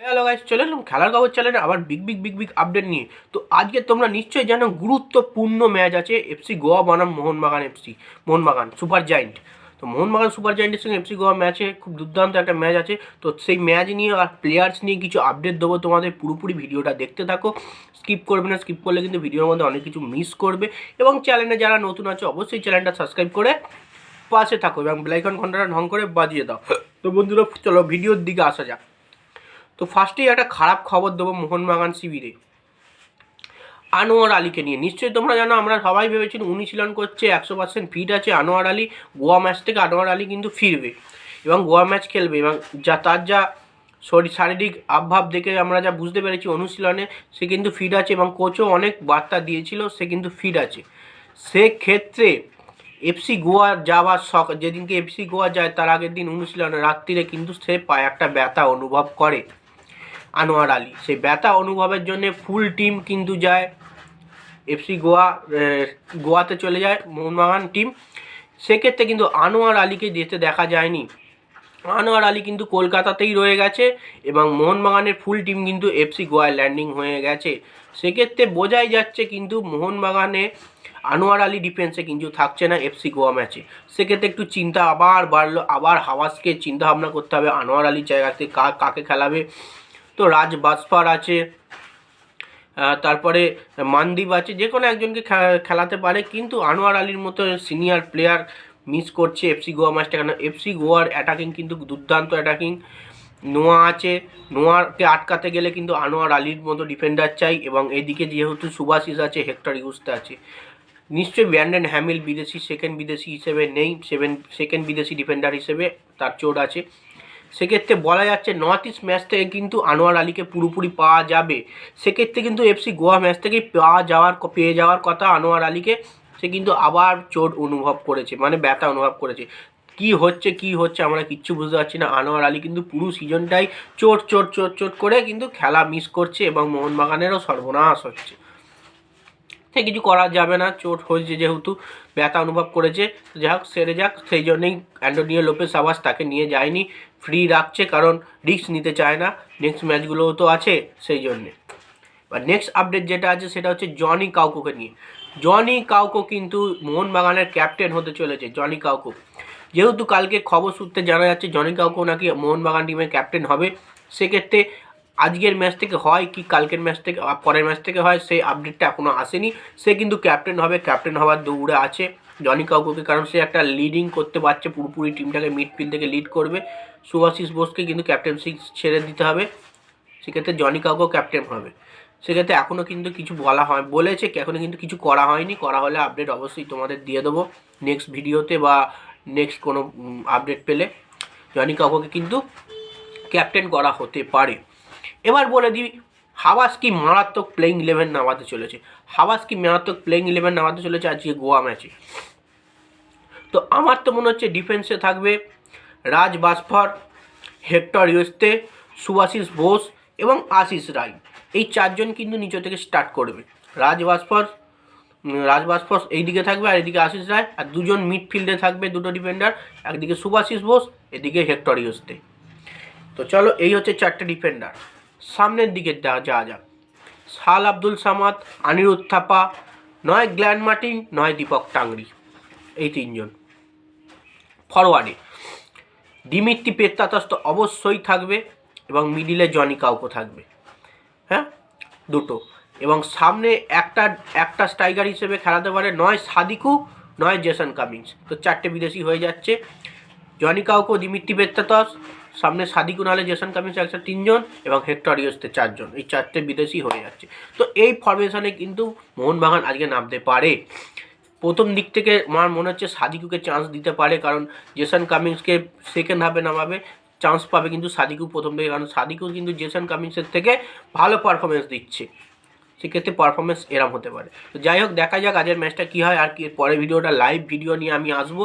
Hello guys চলে এলাম খেলার খবর চ্যানেলে আবার big big big big update নিয়ে। তো আজকে তোমরা নিশ্চয়ই জানো, গুরুত্বপূর্ণ ম্যাচ আছে এফসি গোয়া বনাম Mohun Bagan FC Mohun Bagan super giant তো মোহনবাগান সুপার জায়েন্টের সঙ্গে এফসি গোয়া ম্যাচে খুব দুর্দান্ত একটা ম্যাচ আছে। তো সেই ম্যাচ নিয়ে আর প্লেয়ার্স নিয়ে কিছু আপডেট দেবো তোমাদের পুরোপুরি ভিডিওটা দেখতে থাকো। স্কিপ করবে না স্কিপ করলে কিন্তু ভিডিওর মধ্যে অনেক কিছু মিস করবে। এবং চ্যানেলে যারা নতুন আছে, অবশ্যই চ্যানেলটা সাবস্ক্রাইব করে পাশে থাকো এবং বেলাইকন ঘন্টাটা ঢং করে বাজিয়ে দাও। তো বন্ধুরা, চলো ভিডিওর দিকে আসা যাক। তো ফার্স্টেই একটা খারাপ খবর দেবো মোহনবাগান শিবিরে। আনোয়ার আলীকে নিয়ে। নিশ্চয়ই তোমরা জানো, আমরা সবাই ভেবেছি অনুশীলন করছে একশো পার্সেন্ট ফিট আছে। আনোয়ার আলী গোয়া ম্যাচ থেকে আনোয়ার আলী কিন্তু ফিরবে এবং গোয়া ম্যাচ খেলবে এবং যা, তার যা শরীর শারীরিক আবভাব দেখে আমরা যা বুঝতে পেরেছি অনুশীলনে, সে কিন্তু ফিট আছে এবং কোচও অনেক বার্তা দিয়েছিল, সে কিন্তু ফিট আছে। সেক্ষেত্রে এফসি গোয়া যাওয়ার শখ, যেদিনকে এফসি গোয়া যায়, তার আগের দিন অনুশীলনে রাত্রিরে কিন্তু সে পায়ে একটা ব্যথা অনুভব করে। আনোয়ার আলী। সেই ব্যথা অনুভবের জন্য ফুল টিম কিন্তু যায়। এফসি গোয়া গোয়াতে চলে যায় মোহনবাগান টিম সেক্ষেত্রে কিন্তু আনোয়ার আলীকে যেতে দেখা যায়নি। আনোয়ার আলী কিন্তু কলকাতাতেই রয়ে গেছে এবং মোহনবাগানের ফুল টিম কিন্তু এফসি গোয়ায় ল্যান্ডিং হয়ে গেছে। সেক্ষেত্রে বোঝাই যাচ্ছে কিন্তু মোহনবাগানে আনোয়ার আলী ডিফেন্সে কিন্তু থাকছে না এফসি গোয়া ম্যাচে সেক্ষেত্রে একটু চিন্তা আবার বাড়লো, আবার হাওয়াসকে চিন্তা ভাবনা করতে হবে, আনোয়ার আলীর জায়গাতে কাকে খেলাবে? তো রাজ বাসপার আছে তারপরে মানদীপ আছে, যে কোনো একজনকে খেলাতে পারে, কিন্তু আনোয়ার আলীর মতো সিনিয়র প্লেয়ার মিস করছে এফসি গোয়া ম্যাচটা কেন এফসি গোয়ার অ্যাটাকিং কিন্তু দুর্দান্ত অ্যাটাকিং নোয়া আছে, নোয়াকে আটকাতে গেলে কিন্তু আনোয়ার আলীর মতো ডিফেন্ডার চাই, এবং এদিকে যেহেতু সুভাশিস আছে হেক্টর ইউসতে আছে। নিশ্চয়ই ব্যান্ডেন হ্যামিল বিদেশি সেকেন্ড বিদেশি হিসেবে নেই সেভেন সেকেন্ড বিদেশি ডিফেন্ডার হিসেবে তার চোট আছে। সেক্ষেত্রে বলা যাচ্ছে নর্থ ইস্ট ম্যাচ থেকে কিন্তু আনোয়ার আলীকে পুরোপুরি পাওয়া যাবে। সেক্ষেত্রে কিন্তু এফসি গোয়া ম্যাচ থেকে পাওয়া যাওয়ার পেয়ে যাওয়ার কথা আনোয়ার আলীকে। সে কিন্তু আবার চোট অনুভব করেছে মানে ব্যথা অনুভব করেছে। কি হচ্ছে কি হচ্ছে আমরা কিচ্ছু বুঝতে পারছি না। আনোয়ার আলী কিন্তু পুরো সিজনটাই চোট চোট চোট চোট করে কিন্তু খেলা মিস করছে এবং মোহনবাগানেরও সর্বনাশ হচ্ছে। সে কিছু করা যাবে না, চোট হয়েছে যেহেতু ব্যথা অনুভব করেছে। যাই হোক, সেরে যাক, সেই জন্যেই অ্যান্টোনিও লোপেস আবাস তাকে নিয়ে যায়নি ফ্রি রাখছে কারণ রিস্ক নিতে চায় না। নেক্সট ম্যাচগুলোও তো আছে সেই জন্যে। আর নেক্সট আপডেট যেটা আছে, সেটা হচ্ছে জনি কাউকোকে নিয়ে। জনি কাউকো কিন্তু মোহনবাগানের ক্যাপ্টেন হতে চলেছে জনি কাউকো যেহেতু কালকে খবর সূত্রে জানা যাচ্ছে জনি কাউকো নাকি মোহনবাগান টিমের ক্যাপ্টেন হবে, সেক্ষেত্রে আজকের ম্যাচ থেকে হয় কি কালকের ম্যাচ থেকে পরের ম্যাচ থেকে হয়, সেই আপডেটটা এখনও আসেনি। সে কিন্তু ক্যাপ্টেন হবে ক্যাপ্টেন হওয়ার দৌড়ে আছে জনি কাউকোকে কারণ সে একটা লিডিং করতে পারছে পুরোপুরি টিমটাকে মিডফিল্ড থেকে লিড করবে। সুভাশিস বোসকে কিন্তু ক্যাপ্টেন্সি ছেড়ে দিতে হবে। সেক্ষেত্রে জনি কাউকেও ক্যাপ্টেন হবে। সেক্ষেত্রে এখনও কিন্তু কিছু বলা হয়, বলেছে এখনও কিন্তু কিছু করা হয়নি। করা হলে আপডেট অবশ্যই তোমাদের দিয়ে দেবো নেক্সট ভিডিওতে বা নেক্সট কোনো আপডেট পেলে। জনি কাউকে কিন্তু ক্যাপ্টেন করা হতে পারে। এবার বলে দিই, হাওয়াস কি মারাত্মক প্লেইং ইলেভেন নামাতে চলেছে? হাওয়াস কি মারাত্মক প্লেইং ইলেভেন নামাতে চলেছে? আজকে গোয়া ম্যাচে তো আমার তো মনে হচ্ছে ডিফেন্সে থাকবে রাজ বাসফর, হেক্টর ইউস্তে সুভাশিস বোস এবং আশিস রায় এই চারজন কিন্তু নিচে থেকে স্টার্ট করবে। রাজ বাসফর রাজ বাসফর এইদিকে থাকবে আর এদিকে আশিস রায় আর দুজন মিডফিল্ডে থাকবে দুটো ডিফেন্ডার একদিকে সুভাশিস বোস, এদিকে হেক্টর ইউস্তে তো চলো, এই হচ্ছে চারটে ডিফেন্ডার সামনের দিকে যাওয়া যাক সাল আব্দুল সামাদ আনিরুদ্ধ থাপা নয় গ্ল্যান মার্টিন, নয় দীপক টাংরি, এই তিনজন। ফরওয়ার্ডে দিমিত্রি পেত্তাতাস তো অবশ্যই থাকবে এবং মিডিলে জনি কাউকো থাকবে। হ্যাঁ? দুটো। এবং সামনে একটা একটা স্ট্রাইকার হিসেবে খেলাতে পারে নয় সাদিকু, নয় জেসন কামিংস তো চারটে বিদেশি হয়ে যাচ্ছে। জনি কাউকো দিমিত্রি পেত্তাতাস সামনে সাদিকু নাহলে জেসন কামিংস একটা তিনজন এবং হেক্টর ইউসতে চারজন। এই চারটে বিদেশি হয়ে যাচ্ছে। তো এই ফরমেশনে কিন্তু মোহনবাগান আজকে নামতে পারে। প্রথম দিক থেকে আমার মনে হচ্ছে সাদিকুকে চান্স দিতে পারে কারণ জেসন কামিংসকে সেকেন্ড হাফে নামাবে চান্স পাবে কিন্তু সাদিকু প্রথম থেকে কারণ সাদিকু কিন্তু জেসন কামিংসের থেকে ভালো পারফরমেন্স দিচ্ছে। সেক্ষেত্রে পারফরমেন্স এরম হতে পারে। তো যাই হোক, দেখা যাক আজের ম্যাচটা কী হয়। আর কি পরের ভিডিওটা লাইভ ভিডিও নিয়ে আমি আসব।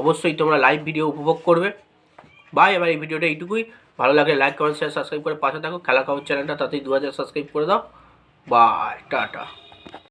অবশ্যই তোমরা লাইভ ভিডিও উপভোগ করবে। বাই এবার এই ভিডিওটা এইটুকুই। ভালো লাগে লাইক কমেন্ট শেয়ার সাবস্ক্রাইব করে পাশে থাকো। খেলা খবর চ্যানেলটা তাতেই দু হাজার সাবস্ক্রাইব করে দাও। Bye tata.